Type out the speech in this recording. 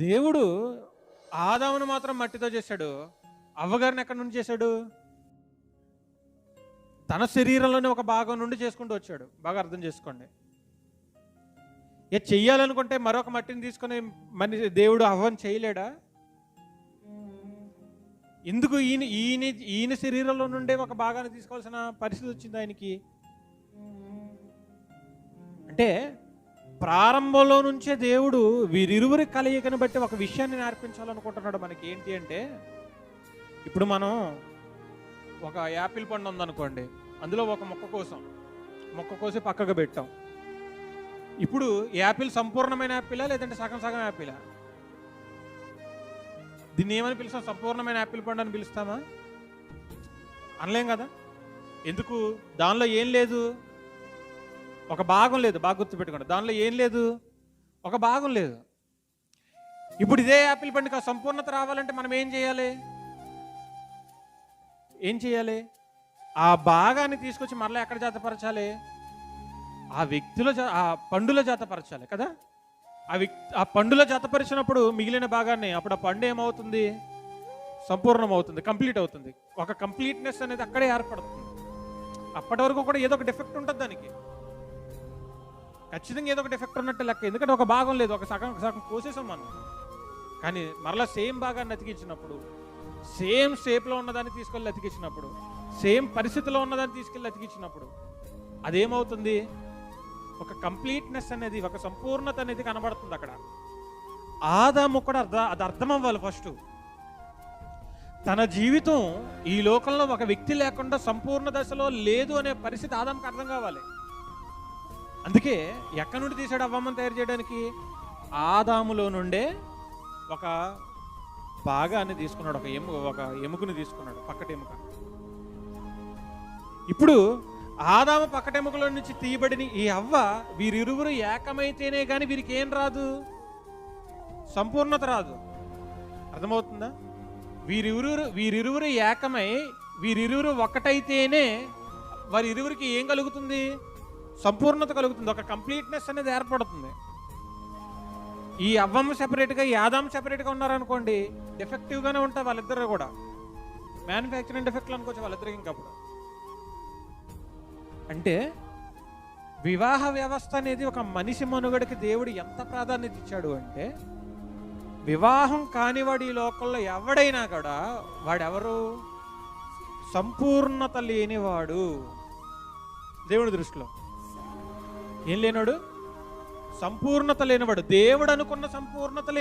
దేవుడు ఆదామును మాత్రం మట్టితో చేశాడు. అవ్వగారిని ఎక్కడి నుండి చేశాడు? తన శరీరంలోనే ఒక భాగం నుండి చేసుకుంటూ వచ్చాడు. బాగా అర్థం చేసుకోండి. ఏ చెయ్యాలనుకుంటే మరొక మట్టిని తీసుకుని మనిషి దేవుడు అవ్వని చేయలేడా? ఎందుకు ఈయన ఈయన ఈయన శరీరంలో నుండే ఒక భాగాన్ని తీసుకోవాల్సిన పరిస్థితి వచ్చింది ఆయనకి? అంటే ప్రారంభంలో నుంచే దేవుడు వీరిరువురి కలయికను బట్టి ఒక విషయాన్ని నేర్పించాలనుకుంటున్నాడు. మనకి ఏంటి అంటే ఇప్పుడు మనం ఒక యాపిల్ పండు ఉందనుకోండి అందులో ఒక మొక్క కోసం. మొక్క కోసి పక్కకు పెట్టాం. ఇప్పుడు యాపిల్ సంపూర్ణమైన యాపిలా లేదంటే సగం సగం యాపిలా? దీన్ని ఏమని పిలుస్తాం? సంపూర్ణమైన యాపిల్ పండు అని పిలుస్తామా? అనలేం కదా? ఎందుకు? దానిలో ఏం లేదు? ఒక భాగం లేదు బాగా గుర్తుపెట్టుకోండి. దానిలో ఏం లేదు? ఒక భాగం లేదు. ఇప్పుడు ఇదే యాపిల్ పండుగ సంపూర్ణత రావాలంటే మనం ఏం చేయాలి? ఏం చేయాలి? ఆ భాగాన్ని తీసుకొచ్చి మరలా ఎక్కడ జాతపరచాలి? ఆ వ్యక్తిలో ఆ పండులో జాతపరచాలి కదా? ఆ వ్యక్తి ఆ పండులో జతపరిచినప్పుడు మిగిలిన భాగాన్ని అప్పుడు ఆ పండు ఏమవుతుంది? సంపూర్ణం అవుతుంది కంప్లీట్ అవుతుంది. ఒక కంప్లీట్నెస్ అనేది అక్కడే ఏర్పడుతుంది. అప్పటి వరకు కూడా ఏదో ఒక డిఫెక్ట్ ఉంటుంది దానికి. ఖచ్చితంగా ఏదో ఒక డిఫెక్ట్ ఉన్నట్టు లెక్క. ఎందుకంటే ఒక భాగం లేదు ఒక సగం సగం కోసేసాం మనం. కానీ మరలా సేమ్ భాగాన్ని అతికించినప్పుడు సేమ్ షేప్లో ఉన్నదాన్ని తీసుకెళ్ళి అతికించినప్పుడు సేమ్ పరిస్థితిలో ఉన్నదాన్ని తీసుకెళ్ళి అతికించినప్పుడు అదేమవుతుంది? ఒక కంప్లీట్నెస్ అనేది ఒక సంపూర్ణత అనేది కనబడుతుంది అక్కడ. ఆదాము కూడా అర్థ అది అర్థం అవ్వాలి ఫస్ట్ తన జీవితం ఈ లోకంలో ఒక వ్యక్తి లేకుండా సంపూర్ణ దశలో లేదు అనే పరిస్థితి ఆదాంకి అర్థం కావాలి. అందుకే ఎక్కడి నుండి తీసాడు అవ్వమ్మని తయారు చేయడానికి? ఆదాములో నుండే ఒక భాగాన్ని తీసుకున్నాడు ఒక ఎము ఒక ఎముకని తీసుకున్నాడు పక్కటి ఎముక. ఇప్పుడు ఆదాము పక్కటెముకలో నుంచి తీయబడిన ఈ అవ్వ వీరిరువురు ఏకమైతేనే కానీ వీరికి ఏం రాదు? సంపూర్ణత రాదు. అర్థమవుతుందా? వీరిరువురు వీరిరువురు ఏకమై వీరిరువురు ఒకటైతేనే వారి ఇరువురికి ఏం కలుగుతుంది? సంపూర్ణత కలుగుతుంది. ఒక కంప్లీట్నెస్ అనేది ఏర్పడుతుంది. ఈ అవ్వమ్మ సెపరేట్గా ఈ ఆదాం సెపరేట్గా ఉన్నారనుకోండి డిఫెక్టివ్గానే ఉంటారు వాళ్ళిద్దరు కూడా. మ్యానుఫ్యాక్చరింగ్ డిఫెక్ట్లు అనుకోవచ్చు వాళ్ళిద్దరికి ఇంకప్పుడు అంటే వివాహ వ్యవస్థ అనేది ఒక మనిషి మనుగడకి దేవుడు ఎంత ప్రాధాన్యత ఇచ్చాడు అంటే వివాహం కానివాడు ఈ లోకంలో ఎవడైనా కూడా వాడెవరు? సంపూర్ణత లేనివాడు. దేవుడి దృష్టిలో. ఏం లేనాడు? సంపూర్ణత లేనివాడు. దేవుడు అనుకున్న సంపూర్ణత లేని